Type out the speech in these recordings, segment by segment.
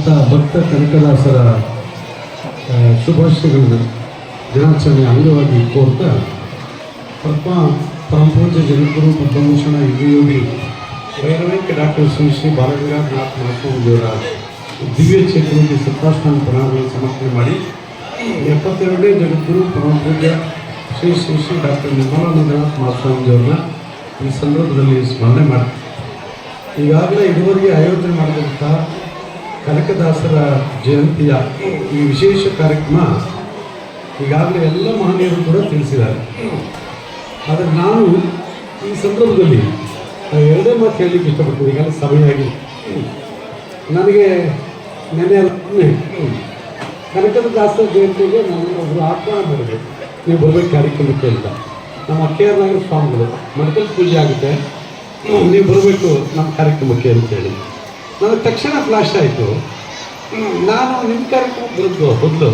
ಅಂತ ಭಕ್ತ ಕನಕದಾಸರ ಶುಭಾಶಯಗಳನ್ನು ದಿನಾಚರಣೆ ಅಂಗವಾಗಿ ಕೋರ್ತಾ, ಪದ್ಮ ಪರಂಪೂಜ ಜಗದ್ಗುರು ಪದ್ಮಭೂಷಣ ಯುಗಯೋಗಿ ವೈರವೇಕ ಡಾಕ್ಟರ್ ಶ್ರೀ ಶ್ರೀ ಬಾಲಗಂಗಾಧರನಾಥ್ ಮಹಾಸ್ವಾಮಿಯವರ ದಿವ್ಯ ಕ್ಷೇತ್ರದಲ್ಲಿ ಸತ್ಯಾಷ್ಟಾನ ಪ್ರಣಾಮಗಳನ್ನು ಸಮರ್ಪಣೆ ಮಾಡಿ, ಎಪ್ಪತ್ತೆರಡನೇ ಜಗದ್ಗುರು ಪರಮಪೂಜ್ಯ ಶ್ರೀ ಶ್ರೀ ಶ್ರೀ ಡಾಕ್ಟರ್ ನಿರ್ಮಲಾನಂದನಾಥ್ ಮಹಾಸ್ವಾಮಿಯವರನ್ನ ಈ ಸಂದರ್ಭದಲ್ಲಿ ಸ್ಮರಣೆ ಮಾಡ್ತೀವಿ ಈಗಾಗಲೇ ಇದುವರೆಗೆ ಆಯೋಜನೆ ಮಾಡಿದಂಥ ಕನಕದಾಸರ ಜಯಂತಿಯ ಈ ವಿಶೇಷ ಕಾರ್ಯಕ್ರಮ ಈಗಾಗಲೇ ಎಲ್ಲ ಮಹನೀಯರು ಕೂಡ ತಿಳಿಸಿದ್ದಾರೆ. ಆದರೆ ನಾನು ಈ ಸಂದರ್ಭದಲ್ಲಿ ಎರಡೇ ಮಾತು ಹೇಳಲಿಕ್ಕೆ ಇಷ್ಟಪಡ್ತೀನಿ. ಈಗಾಗಲೇ ಸಮಯ ಆಗಿದೆ. ನನಗೆ ನೆನೆ ಕನಕದ ದಾಸರ ಕನಕದಾಸರ ಜಯಂತಿಗೆ ನಾನು ಒಬ್ಬರು ಆಹ್ವಾನ ಮಾಡಿದೆ. ನೀವು ಬರಬೇಕು ಕಾರ್ಯಕ್ರಮಕ್ಕೆ ಅಂತ. ನಮ್ಮ ಅಕ್ಕಯ್ಯನಾಗರ ಸ್ವಾಮಿಗಳು ಮಡಕಲ್ ಪೂಜೆ ಆಗುತ್ತೆ. ನೀವು ಬರಬೇಕು ನಮ್ಮ ಕಾರ್ಯಕ್ರಮಕ್ಕೆ ಅಂತೇಳಿ. ನನಗೆ ತಕ್ಷಣ ಫ್ಲಾಶ್ ಆಯಿತು. ನಾನು ನಿಮ್ಮ ಕಾರ್ಯಕ್ರಮ ಬರುತ್ತೆ ಬದಲು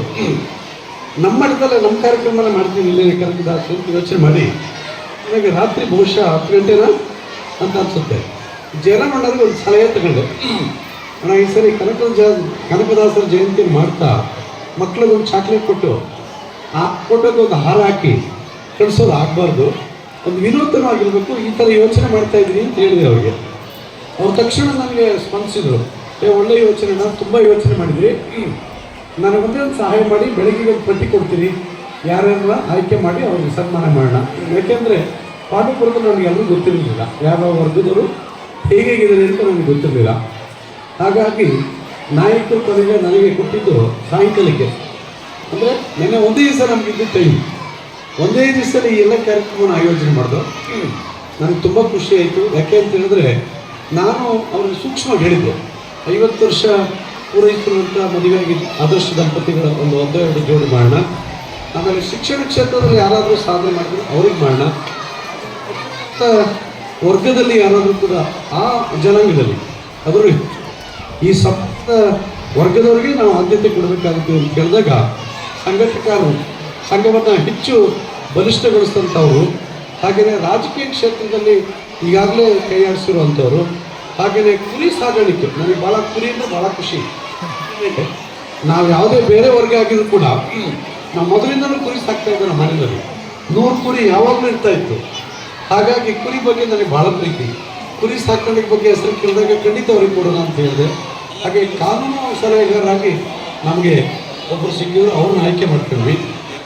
ನಮ್ಮ ಮಠದಲ್ಲೇ ನಮ್ಮ ಕಾರ್ಯಕ್ರಮನ ಮಾಡ್ತೀನಿ, ಇಲ್ಲೇ ಕನಕದಾಸು ಅಂತ ಯೋಚನೆ ಮಾಡಿ. ನನಗೆ ರಾತ್ರಿ ಬಹುಶಃ ಹತ್ತು ಗಂಟೆನಾ ಅಂತ ಅನಿಸುತ್ತೆ. ಜಯರಾಮಣ್ಣರಿಗೆ ಒಂದು ಸಲಹೆ ತಗೊಂಡು. ಅಣ್ಣ, ಈ ಸರಿ ಕನಕ ಜ, ಕನಕದಾಸರ ಜಯಂತಿ ಮಾಡ್ತಾ ಮಕ್ಕಳಿಗೆ ಒಂದು ಚಾಕ್ಲೇಟ್ ಕೊಟ್ಟು, ಆ ಫೋಟೋಗೆ ಒಂದು ಹಾರ ಹಾಕಿ ಕಳಿಸೋದು ಆಗಬಾರ್ದು. ಒಂದು ವಿನೂತನವಾಗಿರಬೇಕು, ಈ ಥರ ಯೋಚನೆ ಮಾಡ್ತಾ ಇದ್ದೀನಿ ಅಂತ ಹೇಳಿದೆ ಅವ್ರಿಗೆ. ಅವ್ರು ತಕ್ಷಣ ನನಗೆ ಸ್ಪಂದಿಸಿದ್ರು, ಏ, ಒಳ್ಳೆ ಯೋಚನೆ, ನಾನು ತುಂಬ ಯೋಚನೆ ಮಾಡಿದ್ರಿ ನನಗೊಂದೇ ಒಂದು ಸಹಾಯ ಮಾಡಿ ಬೆಳಗ್ಗೆ ಒಂದು ಪಟ್ಟಿ ಕೊಡ್ತೀನಿ. ಯಾರ್ಯಾರ ಆಯ್ಕೆ ಮಾಡಿ ಅವ್ರಿಗೆ ಸನ್ಮಾನ ಮಾಡೋಣ. ಯಾಕೆಂದರೆ ನನಗೆ ಎಲ್ಲರೂ ಗೊತ್ತಿರಲಿಲ್ಲ. ಯಾವ ವರ್ಗದವರು ಹೇಗಿದ್ದಾರೆ ಅಂತ ನನಗೆ ಗೊತ್ತಿರಲಿಲ್ಲ. ಹಾಗಾಗಿ ನಾಯಕರು ಕೊನೆಗೆ ನನಗೆ ಕೊಟ್ಟಿದ್ದು ಸಾಯಂಕಾಲಕ್ಕೆ ಅಂದರೆ ನೆನ್ನೆ ಒಂದೇ ದಿವಸ ನಮಗಿದ್ದು ಟೈಮ್ ಒಂದೇ ದಿವಸದಲ್ಲಿ ಈ ಎಲ್ಲ ಕಾರ್ಯಕ್ರಮವನ್ನು ಆಯೋಜನೆ ಮಾಡಿದ್ರು. ನನಗೆ ತುಂಬ ಖುಷಿ ಆಯಿತು. ಯಾಕೆ ಅಂತ ಹೇಳಿದ್ರೆ ನಾನು ಅವನಿಗೆ ಸೂಕ್ಷ್ಮವಾಗಿ ಹೇಳಿದ್ದೆ ಐವತ್ತು ವರ್ಷ ಪೂರೈಸಿರುವಂಥ ಮದುವೆಯಾಗಿ ಆದರ್ಶ ದಂಪತಿಗಳ ಒಂದು ಒಂದೋ ಎರಡು ಜೋಡಿ ಮಾಡೋಣ. ಆಮೇಲೆ ಶಿಕ್ಷಣ ಕ್ಷೇತ್ರದಲ್ಲಿ ಯಾರಾದರೂ ಸಾಧನೆ ಮಾಡಿದ್ರು ಅವ್ರಿಗೆ ಮಾಡೋಣ. ವರ್ಗದಲ್ಲಿ ಯಾರಾದರೂ ಕೂಡ ಆ ಜನಾಂಗದಲ್ಲಿ ಅದರಲ್ಲಿ ಈ ಸಪ್ತ ವರ್ಗದವರಿಗೆ ನಾವು ಆದ್ಯತೆ ಕೊಡಬೇಕಾಗುತ್ತೆ ಅಂತ ಕೇಳಿದಾಗ ಸಂಘಟಕರು, ಸಂಘವನ್ನು ಹೆಚ್ಚು ಬಲಿಷ್ಠಗೊಳಿಸಿದಂಥವ್ರು, ಹಾಗೆಯೇ ರಾಜಕೀಯ ಕ್ಷೇತ್ರದಲ್ಲಿ ಈಗಾಗಲೇ ಕೈಯಾಡಿಸಿರುವಂಥವ್ರು ಹಾಗೆಯೇ ಕುರಿ ಸಾಗಾಣಿಕೆ ನನಗೆ ಭಾಳ ಕುರಿಯಿಂದ ಭಾಳ ಖುಷಿ. ನಾವು ಯಾವುದೇ ಬೇರೆ ವರ್ಗ ಆಗಿದ್ರು ಕೂಡ ನಾವು ಮೊದಲಿಂದಲೂ ಕುರಿ ಸಾಕ್ತಾ ಇದ್ದೆ ನಮ್ಮ ಮನೆಯಲ್ಲಿ. ನೂರು ಕುರಿ ಯಾವಾಗಲೂ ಇರ್ತಾ ಇತ್ತು. ಹಾಗಾಗಿ ಕುರಿ ಬಗ್ಗೆ ನನಗೆ ಭಾಳ ಪ್ರೀತಿ. ಕುರಿ ಸಾಕಾಣಿಕೆ ಬಗ್ಗೆ ಹೆಸರು ಕೇಳಿದಾಗ ಖಂಡಿತ ಅವ್ರಿಗೆ ಕೊಡೋಣ ಅಂತ ಹೇಳಿದೆ. ಹಾಗೆ ಕಾನೂನು ಸಲಹೆಗಾರರಾಗಿ ನಮಗೆ ಒಬ್ಬರು ಸಿಕ್ಕಿದ್ರು ಅವ್ರನ್ನ ಆಯ್ಕೆ ಮಾಡ್ಕೊಂಡ್ವಿ.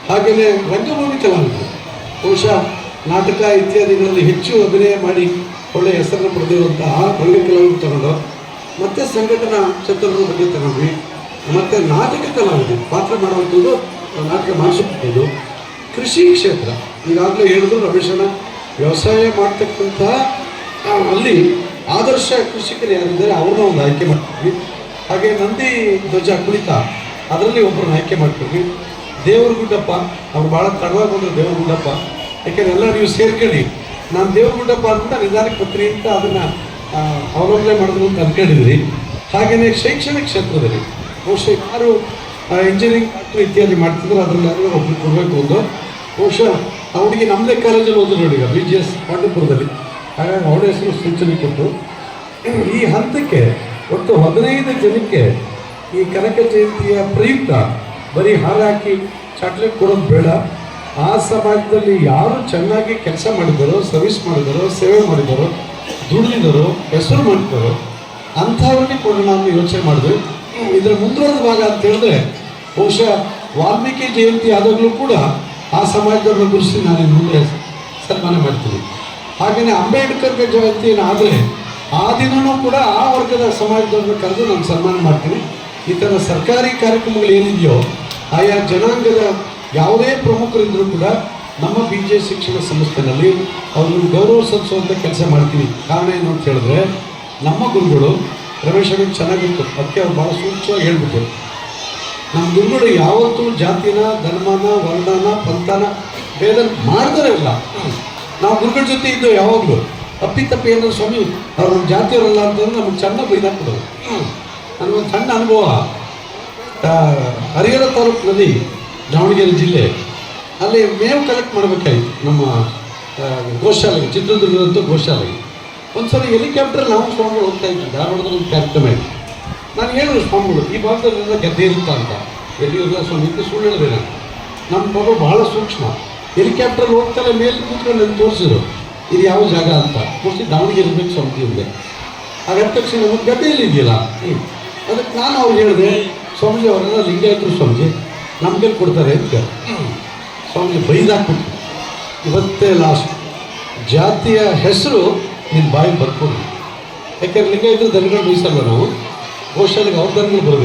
ಹಾಗೆಯೇ ರಂಗಭೂಮಿ ಕಲಾವಿದರು ಬಹುಶಃ ನಾಟಕ ಇತ್ಯಾದಿಗಳಲ್ಲಿ ಹೆಚ್ಚು ಅಭಿನಯ ಮಾಡಿ ಒಳ್ಳೆಯ ಹೆಸರನ್ನು ಪಡೆದಿರುವಂತಹ ರಂಗ ಕಲಾವಿದರು ತಗೊಂಡು ಮತ್ತು ಸಂಘಟನಾ ಕ್ಷೇತ್ರದ ಬಗ್ಗೆ ತಗೊಂಡ್ವಿ ಮತ್ತೆ ನಾಟಕ ಕಲಾವಿದರು ಪಾತ್ರ ಮಾಡುವಂಥದ್ದು ನಾಟಕ ಮಾಡಿಸಿಕೊಂಡು ಕೃಷಿ ಕ್ಷೇತ್ರ. ಈಗಾಗಲೇ ಹೇಳಿದ್ರು ರಮೇಶನ ವ್ಯವಸಾಯ ಮಾಡ್ತಕ್ಕಂತಹ ಅಲ್ಲಿ ಆದರ್ಶ ಕೃಷಿಕರು ಯಾರಿದ್ದಾರೆ ಅವ್ರನ್ನ ಒಂದು ಆಯ್ಕೆ ಮಾಡ್ತೀವಿ. ಹಾಗೆ ನಂದಿ ಧ್ವಜ ಕುಳಿತ ಅದರಲ್ಲಿ ಒಬ್ಬರನ್ನ ಆಯ್ಕೆ ಮಾಡ್ತೀವಿ. ದೇವರ ಗುಡ್ಡಪ್ಪ ಅವ್ರು ಭಾಳ ತಡವಾಗಿ ಬಂದರು ದೇವರ ಗುಡ್ಡಪ್ಪ ಯಾಕೆಂದ್ರೆ ಎಲ್ಲ ನೀವು ಸೇರ್ಕೊಳ್ಳಿ. ನಾನು ದೇವ್ರ ಗುಡ್ಡಪ್ಪ ಅಂತ ನಿಧಾನಕ್ಕೆ ಪತ್ರಿ ಅಂತ ಅದನ್ನು ಅವಲಂಬನೆ ಮಾಡಿದ್ರು ಅಂತ ಅನ್ಕೊಂಡಿದ್ರಿ. ಹಾಗೆಯೇ ಶೈಕ್ಷಣಿಕ ಕ್ಷೇತ್ರದಲ್ಲಿ ಬಹುಶಃ ಯಾರು ಇಂಜಿನಿಯರಿಂಗ್ ಇತ್ಯಾದಿ ಮಾಡ್ತಿದ್ರು, ಅದರಲ್ಲಿ ಯಾರು ಒಬ್ರು ಕೊಡಬೇಕು ಒಂದು. ಬಹುಶಃ ಹುಡುಗಿ ನಮ್ಮದೇ ಕಾಲೇಜಲ್ಲಿ ಓದಿದ್ರು ಈಗ ಬಿ ಜಿ ಎಸ್ ಪಾಂಡವಪುರದಲ್ಲಿ ಹಾಗಾಗಿ ಅವಳ ಹೆಸರು ಸೂಚನೆ ಕೊಟ್ಟು. ಈ ಹಂತಕ್ಕೆ ಒಟ್ಟು ಹದಿನೈದು ಜನಕ್ಕೆ ಈ ಕನಕ ಜಯಂತಿಯ ಪ್ರಯುಕ್ತ ಬರೀ ಹಾಲು ಹಾಕಿ ಚಾಕ್ಲೇಟ್ ಕೊಡೋದು ಬೇಡ. ಆ ಸಮಾಜದಲ್ಲಿ ಯಾರು ಚೆನ್ನಾಗಿ ಕೆಲಸ ಮಾಡಿದರೋ ಸರ್ವಿಸ್ ಮಾಡಿದರೋ, ಸೇವೆ ಮಾಡಿದರೋ ದುಡಿದಿದ್ದರೋ ಹೆಸರು ಮಾಡಿದರು ಅಂಥವ್ರನ್ನೇ ಕೂಡ ನಾವು ಯೋಚನೆ ಮಾಡಿದ್ವಿ ಇದರ ಮುಂದುವರೆದ ಭಾಗ ಅಂತ ಹೇಳಿದ್ರೆ, ಬಹುಶಃ ವಾಲ್ಮೀಕಿ ಜಯಂತಿ ಆದಾಗಲೂ ಕೂಡ ಆ ಸಮಾಜದವ್ರನ್ನ ಗುರುಸಿ ನಾನು ಮುಂದೆ ಸನ್ಮಾನ ಮಾಡ್ತೀನಿ. ಹಾಗೆಯೇ ಅಂಬೇಡ್ಕರ್ ಜಯಂತಿ ಏನಾದರೆ ಆ ದಿನವೂ ಕೂಡ ಆ ವರ್ಗದ ಸಮಾಜದವ್ರನ್ನ ಕರೆದು ನಾನು ಸನ್ಮಾನ ಮಾಡ್ತೀನಿ. ಈ ಥರ ಸರ್ಕಾರಿ ಕಾರ್ಯಕ್ರಮಗಳು ಏನಿದೆಯೋ, ಆಯಾ ಜನಾಂಗದ ಯಾವುದೇ ಪ್ರಮುಖರಿದ್ದರೂ ಕೂಡ ನಮ್ಮ ಬಿ ಜೆ ಶಿಕ್ಷಣ ಸಂಸ್ಥೆನಲ್ಲಿ ಅವ್ರನ್ನ ಗೌರವ ಸಲ್ಲಿಸುವಂಥ ಕೆಲಸ ಮಾಡ್ತೀವಿ. ಕಾರಣ ಏನು ಅಂತ ಹೇಳಿದ್ರೆ, ನಮ್ಮ ಗುರುಗಳು ರಮೇಶ್ ಚೆನ್ನಾಗಿತ್ತು. ಅದಕ್ಕೆ ಅವ್ರು ಭಾಳ ಸೂಕ್ಷ್ಮವಾಗಿ ಹೇಳ್ಬಿಟ್ಟು ನಮ್ಮ ಗುರುಗಳು ಯಾವತ್ತೂ ಜಾತಿನ, ಧರ್ಮನ, ವರ್ಣನ, ಪಂಥನ ಭೇದ ಮಾಡ್ತಾರೆ ಇಲ್ಲ. ನಾವು ಗುರುಗಳ ಜೊತೆ ಇದ್ದು ಯಾವಾಗಲೂ ಅಪ್ಪಿತಪ್ಪಿ ಏನಾದ್ರು ಸ್ವಾಮಿ, ಅವ್ರು ನಮ್ಮ ಜಾತಿಯವರಲ್ಲ ಅಂತಂದ್ರೆ ನಮಗೆ ಚೆನ್ನಾಗಿ ಬೈದಾಕ್ಬಿಡೋದು ನನಗೊಂದು ಸಣ್ಣ ಅನುಭವ. ಹರಿಹರ ತಾಲೂಕು ನದಿ ದಾವಣಗೆರೆ ಜಿಲ್ಲೆ. ಅಲ್ಲಿ ಮೇವು ಕಲೆಕ್ಟ್ ಮಾಡಬೇಕಾಗಿತ್ತು ನಮ್ಮ ಗೋಶಾಲೆಗೆ ಚಿತ್ರದುರ್ಗದಂಥ ಗೋಶಾಲೆಗೆ. ಒಂದ್ಸಲ ಹೆಲಿಕಾಪ್ಟರ್ ನಾವು ಸ್ವಾಮಿಗಳು ಹೋಗ್ತಾ ಇದ್ದೀವಿ ಧಾರವಾಡದಲ್ಲಿ ಒಂದು ಕಾರ್ಯಕ್ರಮ ಇತ್ತು. ನಾನು ಹೇಳಿದ್ರು ಸ್ವಾಮಿಗಳು, ಈ ಭಾಗದಲ್ಲೆಲ್ಲ ಗದ್ದೆ ಇರುತ್ತಾ ಅಂತ. ಎಲ್ಲಿಲ್ಲ ಸ್ವಾಮಿ ಅಂತ ಸುಳ್ಳು ಹೇಳಿದೆ ನಮ್ಮ ಪಾಪ ಬಹಳ ಸೂಕ್ಷ್ಮ. ಹೆಲಿಕಾಪ್ಟರ್ ಹೋಗ್ತಾರೆ ಮೇಲೆ ಕೂತ್ಕೊಂಡು ನನಗೆ ತೋರಿಸಿದ್ರು. ಇದು ಯಾವ ಜಾಗ ಅಂತ. ಮೋಸ್ಟ್ಲಿ ದಾವಣಗೆರೆ ಇರಬೇಕು ಸ್ವಾಮಿ ಇದೆ ಆಗ ತಕ್ಷಣ ನಮಗೆ ಗದ್ದೆಯಲ್ಲಿ ಇದೆಯಲ್ಲ? ಅದಕ್ಕೆ ನಾನು ಅವ್ರು ಹೇಳಿದೆ, ಸ್ವಾಮೀಜಿ, ಅವರೆಲ್ಲ ಲಿಂಗಾಯತರು ಸ್ವಾಮೀಜಿ. ನಮಗೆ ಕೊಡ್ತಾರೆ ಅಂತ ಸ್ವಾಮೀಜಿ ಬೈದಾಕ್ಬಿಟ್ಟು ಇವತ್ತೇ ಲಾಸ್ಟ್ ಜಾತಿಯ ಹೆಸರು ನಿನ್ನ ಬಾಯಿಗೆ ಬರ್ಕೊಂಡು. ಯಾಕೆಂದ್ರೆ ಲಿಂಗಾಯತರು ದನಗಳು ಮೀಸಲ್ಲ ನಾವು? ಗೋಶಾಲೆಗೆ ಅವ್ರ ದನಗಳು ಬರೋದಿಲ್ಲ.